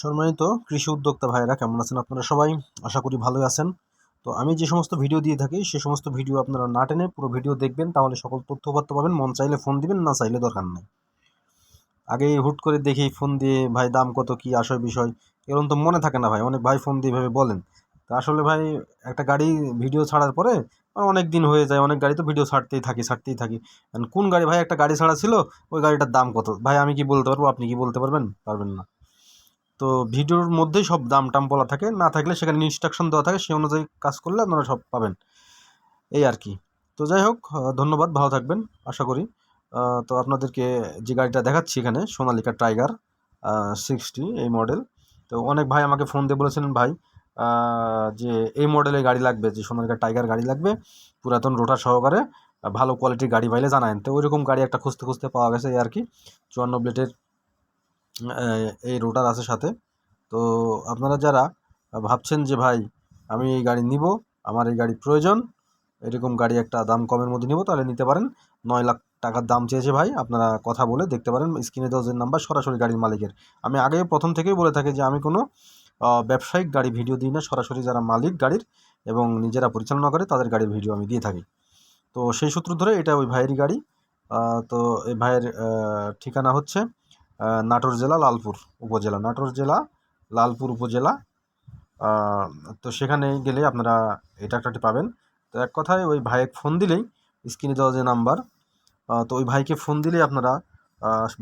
সম্মানিত কৃষি উদ্যোক্তা ভাইরা কেমন আছেন আপনারা সবাই? আশা করি ভালোই আছেন। তো আমি যে সমস্ত ভিডিও দিয়ে থাকি, সে সমস্ত ভিডিও আপনারা না টেনে পুরো ভিডিও দেখবেন, তাহলে সকল তথ্য পাবেন মন চাইলে ফোন দিবেন, না চাইলে দরকার নেই। আগে হুট করে দেখি ফোন দিয়ে, ভাই দাম কত, কি আসয় বিষয় এরকম তো মনে থাকে না ভাই। অনেক ভাই ফোন দিয়ে এভাবে বলেন। তো আসলে ভাই, একটা গাড়ি ভিডিও ছাড়ার পরে অনেক দিন হয়ে যায়, অনেক গাড়ি তো ভিডিও ছাড়তেই থাকি ছাড়তেই থাকি। কোন গাড়ি ভাই একটা গাড়ি ছাড়া ছিল, ওই গাড়িটার দাম কত? ভাই আমি কি বলতে পারব, আপনি কি বলতে পারবেন? পারবেন না। তো ভিডিওর মধ্যেই সব দাম টাম বলা থাকে। না থাকলে সেখানে ইনস্ট্রাকশন দেওয়া থাকে সেই অনুযায়ী কাজ করলে আপনারা সব পাবেন। এই আর কি। তো যাই হোক ধন্যবাদ, ভালো থাকবেন, আশা করি। তো আপনাদেরকে যে গাড়িটা দেখাচ্ছি এখানে, সোনালিকা টাইগার সিক্সটি এই মডেল তো অনেক ভাই আমাকে ফোন দিয়ে বলেছিলেন, ভাই যে এই মডেলের গাড়ি লাগবে, যে সোনালিকা টাইগার গাড়ি লাগবে, পুরাতন রোটার সহকারে, ভালো কোয়ালিটির গাড়ি পাইলে জানায়েন। তো ওইরকম গাড়ি একটা খুঁজতে খুঁজতে পাওয়া গেছে এই আর কি। চুয়ান্ন ব্লেডের এই রোটার আছে সাথে। তো আপনারা যারা ভাবছেন যে, ভাই, আমি এই গাড়ি নিব, আমার এই গাড়ি প্রয়োজন, এরকম গাড়ি একটা দাম কমের মধ্যে নিব, তাহলে নিতে পারেন। নয় লাখ টাকার দাম চেয়েছে ভাই, আপনারা কথা বলে দেখতে পারেন স্ক্রিনে যে নাম্বার সরাসরি গাড়ির মালিকের। আমি আগে প্রথম থেকেই বলে থাকি যে, আমি কোনো ব্যবসায়িক গাড়ি ভিডিও দিই না, সরাসরি যারা মালিক গাড়ির এবং নিজেরা পরিচালনা করে, তাদের গাড়ির ভিডিও আমি দিয়ে থাকি। তো সেই সূত্র ধরে এটা ওই ভাইয়েরই গাড়ি। তো এই ভাইয়ের ঠিকানা হচ্ছে নাটোর জেলা লালপুর উপজেলা, নাটোর জেলা লালপুর উপজেলা। তো সেখানে গেলে আপনারা এই ট্রাক্টরটি পাবেন। তো এক কথায় ওই ভাইয়ের ফোন দিলেই, স্ক্রিনে দেওয়া যে নাম্বার তো ওই ভাইকে ফোন দিলেই আপনারা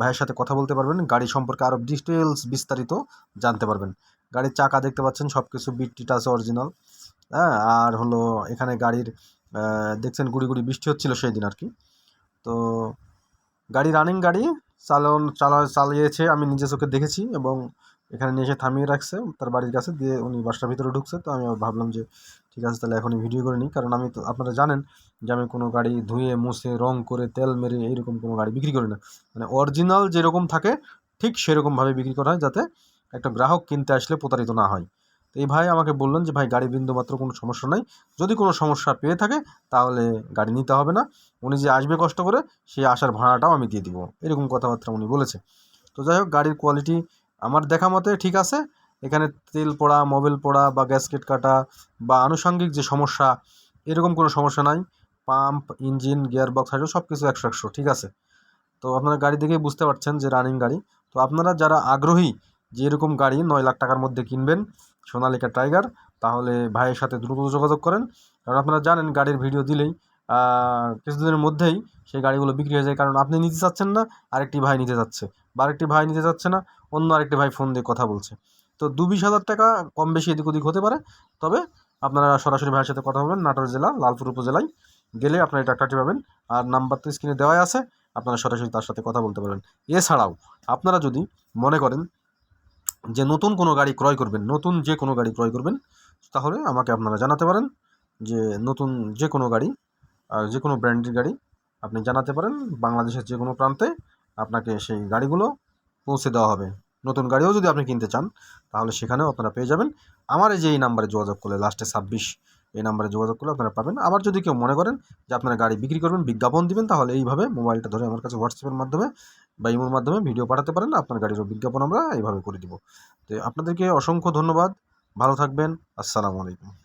ভাইয়ের সাথে কথা বলতে পারবেন, গাড়ি সম্পর্কে আরও ডিটেলস বিস্তারিত জানতে পারবেন। গাড়ির চাকা দেখতে পাচ্ছেন সব কিছু বিট টিট আছে অরিজিনাল। হ্যাঁ আর হলো এখানে গাড়ির দেখছেন গুড়ি গুড়ি বৃষ্টি হচ্ছিল সেই দিন আর কি। তো গাড়ি, রানিং গাড়ি চালন, চালা, চালিয়েছে, আমি নিজে চোখে দেখেছি এবং এখানে নিয়ে এসে থামিয়ে রাখছে। তার বাড়ির কাছে দিয়ে উনি বাসার ভিতরে ঢুকছে। তো আমি ভাবলাম যে, ঠিক আছে, তাহলে এখনই ভিডিও করে নিই। কারণ আমি তো, আপনারা জানেন যে আমি কোনো গাড়ি ধুয়ে, মুছে, রং করে, তেল মেরে এইরকম কোনো গাড়ি বিক্রি করি না। মানে অরিজিনাল যেরকম থাকে, ঠিক সেরকমভাবে বিক্রি করা হয় যাতে একটা গ্রাহক কিনতে আসলে প্রতারিত না হয়। তো এই ভাই আমাকে বললেন যে, ভাই গাড়ি বিন্দুমাত্র কোনো সমস্যা নাই। যদি কোনো সমস্যা পেয়ে থাকে, তাহলে গাড়ি নিতে হবে না। উনি যে আসবে কষ্ট করে সেই আসার ভাড়াটাও আমি দিয়ে দিব। এরকম কথাবার্তা উনি বলেছে। তো যাই হোক, গাড়ির কোয়ালিটি আমার দেখা মতে ঠিক আছে। এখানে তেল পড়া মোবিল পড়া বা গ্যাসকেট কাটা বা আনুষঙ্গিক যে সমস্যা, এরকম কোনো সমস্যা নাই। পাম্প ইঞ্জিন গিয়ার বক্স সব কিছু একশো একশো, ঠিক আছে। তো আপনারা গাড়ি দেখেই বুঝতে পারছেন যে রানিং গাড়ি। তো আপনারা যারা আগ্রহী যে এরকম গাড়ি নয় লাখ টাকার মধ্যে কিনবেন সোনালিকা টাইগার, তাহলে ভাইয়ের সাথে দ্রুত যোগাযোগ করেন। কারণ আপনারা জানেন গাড়ির ভিডিও দিলেই কিছুদিনের মধ্যেই সেই গাড়িগুলো বিক্রি হয়ে যায়। কারণ আপনি নিতে চাচ্ছেন না, আরেকটি ভাই নিতে যাচ্ছে। বা আরেকটি ভাই নিতে যাচ্ছে না, অন্য আরেকটি ভাই ফোন দিয়ে কথা বলছে। তো দু বিশ হাজার টাকা কম বেশি এদিক ওদিক হতে পারে। তবে আপনারা সরাসরি ভাইয়ের সাথে কথা বলবেন। নাটোর জেলা, লালপুর উপজেলায় গেলে আপনারা এই ট্রাক্টরটি পাবেন। আর নাম্বার তো স্ক্রিনে দেওয়াই আছে, আপনারা সরাসরি তার সাথে কথা বলতে পারবেন। এছাড়াও আপনারা যদি মনে করেন যে নতুন কোনো গাড়ি ক্রয় করবেন, নতুন যে কোনো গাড়ি ক্রয় করবেন, তাহলে আমাকে আপনারা জানাতে পারেন যে নতুন যে কোনো গাড়ি যে কোনো ব্র্যান্ডের গাড়ি আপনি জানাতে পারেন, বাংলাদেশের যে কোনো প্রান্তে আপনাকে সেই গাড়িগুলো পৌঁছে দেওয়া হবে। নতুন গাড়িও যদি আপনি কিনতে চান, তাহলে সেখানেও আপনারা পেয়ে যাবেন। আমার এই যে এই নাম্বারে যোগাযোগ করলে, লাস্টে ছাব্বিশ, এই নাম্বারে যোগাযোগ করলে আপনারা পাবেন। আবার যদি কেউ মনে করেন যে আপনারা গাড়ি বিক্রি করবেন, বিজ্ঞাপন দিবেন, তাহলে এইভাবে মোবাইলটা ধরে আমার কাছে হোয়াটসঅ্যাপের মাধ্যমে বা ইমোর মাধ্যমে ভিডিও পাঠাতে পারেন, আপনার গাড়িরও বিজ্ঞাপন আমরা এইভাবে করে দিব। তো আপনাদেরকে অসংখ্য ধন্যবাদ। ভালো থাকবেন। আসসালামু আলাইকুম।